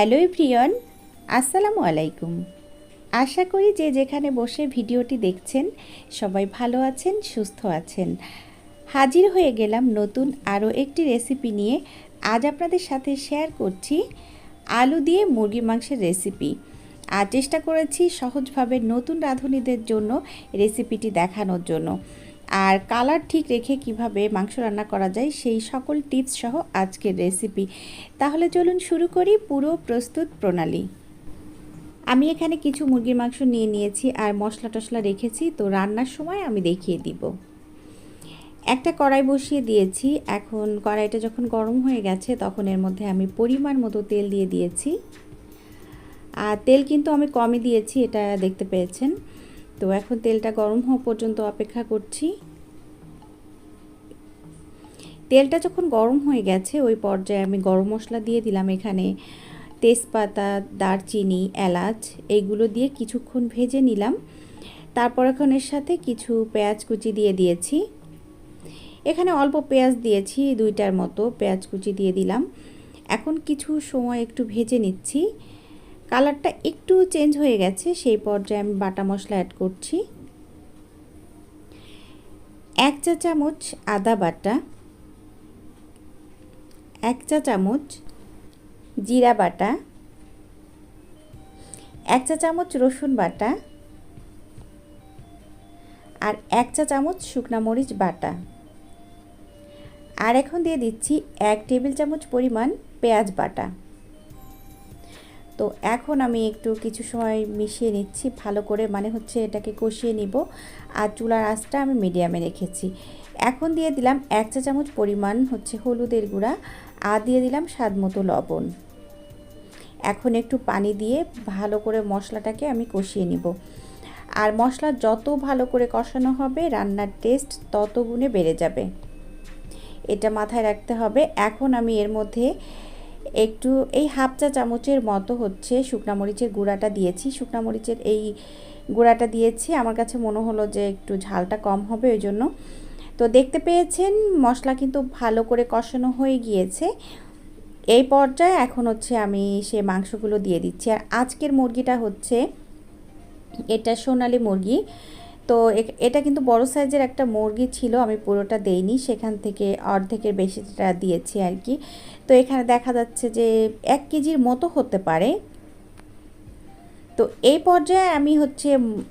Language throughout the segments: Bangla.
হ্যালো প্রিয়ন আসসালামু আলাইকুম। আশা করি যে যেখানে বসে ভিডিওটি দেখছেন, সবাই ভালো আছেন, সুস্থ আছেন। হাজির হয়ে গেলাম নতুন আরও একটি রেসিপি নিয়ে। আজ আপনাদের সাথে শেয়ার করছি আলু দিয়ে মুরগি মাংসের রেসিপি। আর চেষ্টা করেছি সহজভাবে নতুন রাঁধুনিদের জন্য রেসিপিটি দেখানোর জন্য। আর কালার ঠিক রেখে কীভাবে মাংস রান্না করা যায় সেই সকল টিপস সহ আজকের রেসিপি। তাহলে চলুন শুরু করি পুরো প্রস্তুত প্রণালী। আমি এখানে কিছু মুরগির মাংস নিয়ে নিয়েছি আর মশলা টশলা রেখেছি, তো রান্নার সময় আমি দেখিয়ে দিব। একটা কড়াই বসিয়ে দিয়েছি। এখন কড়াইটা যখন গরম হয়ে গেছে, তখন এর মধ্যে আমি পরিমাণ মতো তেল দিয়ে দিয়েছি। আর তেল কিন্তু আমি কমই দিয়েছি, এটা দেখতে পেয়েছেন। তো এখন তেলটা গরম হওয়া পর্যন্ত অপেক্ষা করছি। তেলটা যখন গরম হয়ে গেছে, ওই পর্যায়ে আমি গরম মশলা দিয়ে দিলাম এখানে তেজপাতা, দারচিনি, এলাচ এইগুলো দিয়ে কিছুক্ষণ ভেজে নিলাম। তারপর এখন এর সাথে কিছু পেঁয়াজ কুচি দিয়ে দিয়েছি। এখানে অল্প পেঁয়াজ দিয়েছি, দুইটার মতো পেঁয়াজ কুচি দিয়ে দিলাম। এখন কিছু সময় একটু ভেজে নিচ্ছি। কালারটা একটু চেঞ্জ হয়ে গেছে, সেই পর্যায়ে আমি বাটা মশলা অ্যাড করছি। এক চা চামচ আদা বাটা, এক চা চামচ জিরা বাটা, এক চা চামচ রসুন বাটা আর এক চা চামচ শুকনা মরিচ বাটা। আর এখন দিয়ে দিচ্ছি এক টেবিল চামচ পরিমাণ পেঁয়াজ বাটা। তো এখন আমি একটু কিছু সময় মিশিয়ে নিচ্ছি, ভালো করে মানে হচ্ছে এটাকে কষিয়ে নিব। আর চুলার আঁচটা আমি মিডিয়ামে রেখেছি। এখন দিয়ে দিলাম এক চা চামচ পরিমাণ হচ্ছে হলুদের গুঁড়া আর দিয়ে দিলাম স্বাদ মতো লবণ। এখন একটু পানি দিয়ে ভালো করে মশলাটাকে আমি কষিয়ে নিব। আর মশলা যত ভালো করে কষানো হবে, রান্নার টেস্ট তত গুণে বেড়ে যাবে। এটা মাথায় রাখতে হবে। এখন আমি এর মধ্যে একটু এই হাফ চা চামচের মতো হচ্ছে শুকনা মরিচের গুঁড়াটা দিয়েছি। শুকনা মরিচের এই গুঁড়াটা দিয়েছি। আমার কাছে মনে হলো যে একটু ঝালটা কম হবে ওই জন্য তো দেখতে পেয়েছেন, মশলা কিন্তু ভালো করে কষানো হয়ে গিয়েছে। এই পর্যায়ে এখন হচ্ছে আমি সে মাংসগুলো দিয়ে দিচ্ছি। আর আজকের মুরগিটা হচ্ছে, এটা সোনালি মুরগি। তো এটা কিন্তু বড় সাইজের একটা মুরগি ছিল, আমি পুরোটা দেইনি, সেখান থেকে অর্ধেকের বেশিটা দিয়েছি আর কি। তো এখানে দেখা যাচ্ছে যে এক কেজির মতো হতে পারে। তো এই পর্যায়ে আমি হচ্ছে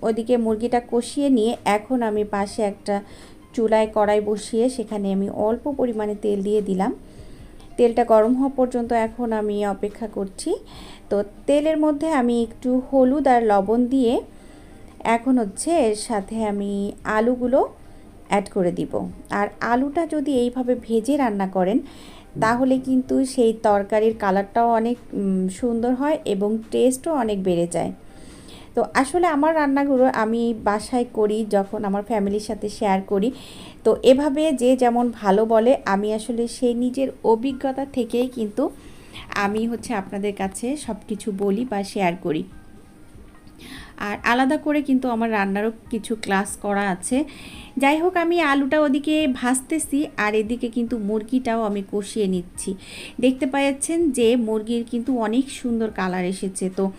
ওদিকে মুরগিটা কষিয়ে নিয়ে এখন আমি পাশে একটা চুলায় কড়াই বসিয়ে সেখানে আমি অল্প পরিমাণে তেল দিয়ে দিলাম। তেলটা গরম হওয়া পর্যন্ত এখন আমি অপেক্ষা করছি। তো তেলের মধ্যে আমি একটু হলুদ আর লবণ দিয়ে এখন হচ্ছে এর সাথে আমি আলুগুলো অ্যাড করে দিব। আর আলুটা যদি এইভাবে ভেজে রান্না করেন, তাহলে কিন্তু সেই তরকারির কালারটাও অনেক সুন্দর হয় এবং টেস্টও অনেক বেড়ে যায়। তো আসলে আমার রান্নাগুলো আমি বাসায় করি, যখন আমার ফ্যামিলির সাথে শেয়ার করি। তো এভাবে যে যেমন ভালো বলে, আমি আসলে সেই নিজের অভিজ্ঞতা থেকেই কিন্তু আমি হচ্ছে আপনাদের কাছে সব কিছু বলি বা শেয়ার করি। আর আলাদা করে কিন্তু আমার রান্নারও কিছু ক্লাস করা আছে। যাই হোক আমি আলুটা ওদিকে ভাজতেছি আর এদিকে কিন্তু মুরগিটাও আমি কষিয়ে নিচ্ছি। দেখতে পাচ্ছেন যে মুরগির কিন্তু অনেক সুন্দর কালার এসেছে। তো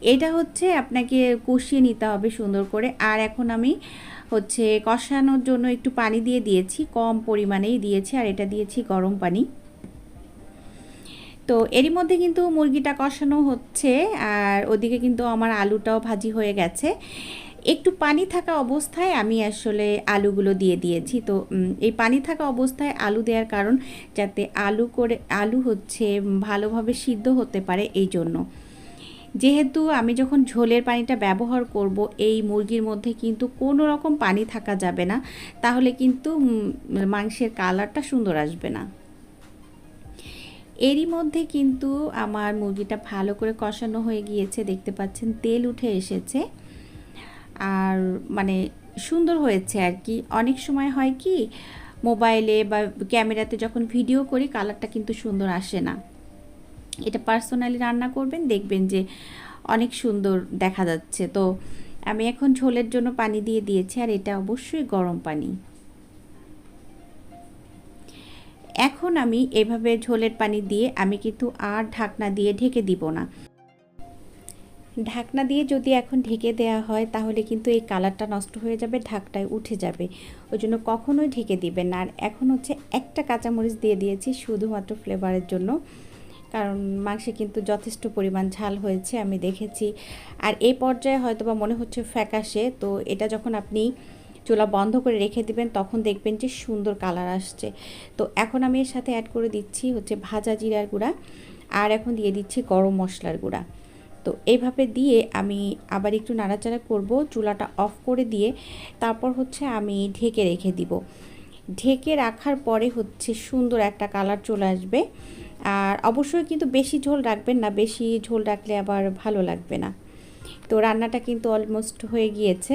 এটা হচ্ছে আপনাকে কষিয়ে নিতে হবে সুন্দর করে। আর এখন আমি হচ্ছে কষানোর জন্য একটু পানি দিয়ে দিয়েছি, কম পরিমাণেই দিয়েছি। আর এটা দিয়েছি গরম পানি। তো এরই মধ্যে কিন্তু মুরগিটা কষানো হচ্ছে আর ওদিকে কিন্তু আমার আলুটাও ভাজি হয়ে গেছে। একটু পানি থাকা অবস্থায় আমি আসলে আলুগুলো দিয়ে দিয়েছি। তো এই পানি থাকা অবস্থায় আলু দেওয়ার কারণ যাতে আলু করে, আলু হচ্ছে ভালোভাবে সিদ্ধ হতে পারে এই জন্য। যেহেতু আমি যখন ঝোলের পানিটা ব্যবহার করব, এই মুরগির মধ্যে কিন্তু কোনো রকম পানি থাকা যাবে না। তাহলে কিন্তু মাংসের কালারটা সুন্দর আসবে না। এরই মধ্যে কিন্তু আমার মুরগিটা ভালো করে কষানো হয়ে গিয়েছে, দেখতে পাচ্ছেন তেল উঠে এসেছে। আর মানে সুন্দর হয়েছে আর কি। অনেক সময় হয় কি, মোবাইলে বা ক্যামেরাতে যখন ভিডিও করি, কালারটা কিন্তু সুন্দর আসে না। এটা পার্সোনালি রান্না করবেন, দেখবেন যে অনেক সুন্দর দেখা যাচ্ছে। তো আমি এখন ঝোলের জন্য পানি দিয়ে দিয়েছি, আর এটা অবশ্যই গরম পানি। এখন আমি এভাবে ঝোলের পানি দিয়ে আমি কিন্তু আর ঢাকনা দিয়ে ঢেকে দিব না। ঢাকনা দিয়ে যদি এখন ঢেকে দেওয়া হয়, তাহলে কিন্তু এই কালারটা নষ্ট হয়ে যাবে, ঢাকটায় উঠে যাবে। ওই জন্য কখনোই ঢেকে দিবেন না। আর এখন হচ্ছে একটা কাঁচামরিচ দিয়ে দিয়েছি শুধুমাত্র ফ্লেভারের জন্য। কারণ মাংসে কিন্তু যথেষ্ট পরিমাণ ঝাল হয়েছে, আমি দেখেছি। আর এই পর্যায়ে হয়তো বা মনে হচ্ছে ফ্যাকাশে, তো এটা যখন আপনি চুলা বন্ধ করে রেখে দিবেন, তখন দেখবেন যে সুন্দর কালার আসছে। তো এখন আমি এর সাথে অ্যাড করে দিচ্ছি হচ্ছে ভাজা জিরার গুঁড়া, আর এখন দিয়ে দিচ্ছি গরম মশলার গুঁড়া। তো এইভাবে দিয়ে আমি আবার একটু নাড়াচাড়া করব, চুলাটা অফ করে দিয়ে তারপর হচ্ছে আমি ঢেকে রেখে দিব। ঢেকে রাখার পরে হচ্ছে সুন্দর একটা কালার চলে আসবে। আর অবশ্যই কিন্তু বেশি ঝোল রাখবেন না, বেশি ঝোল রাখলে আবার ভালো লাগবে না। তো রান্নাটা কিন্তু অলমোস্ট হয়ে গিয়েছে।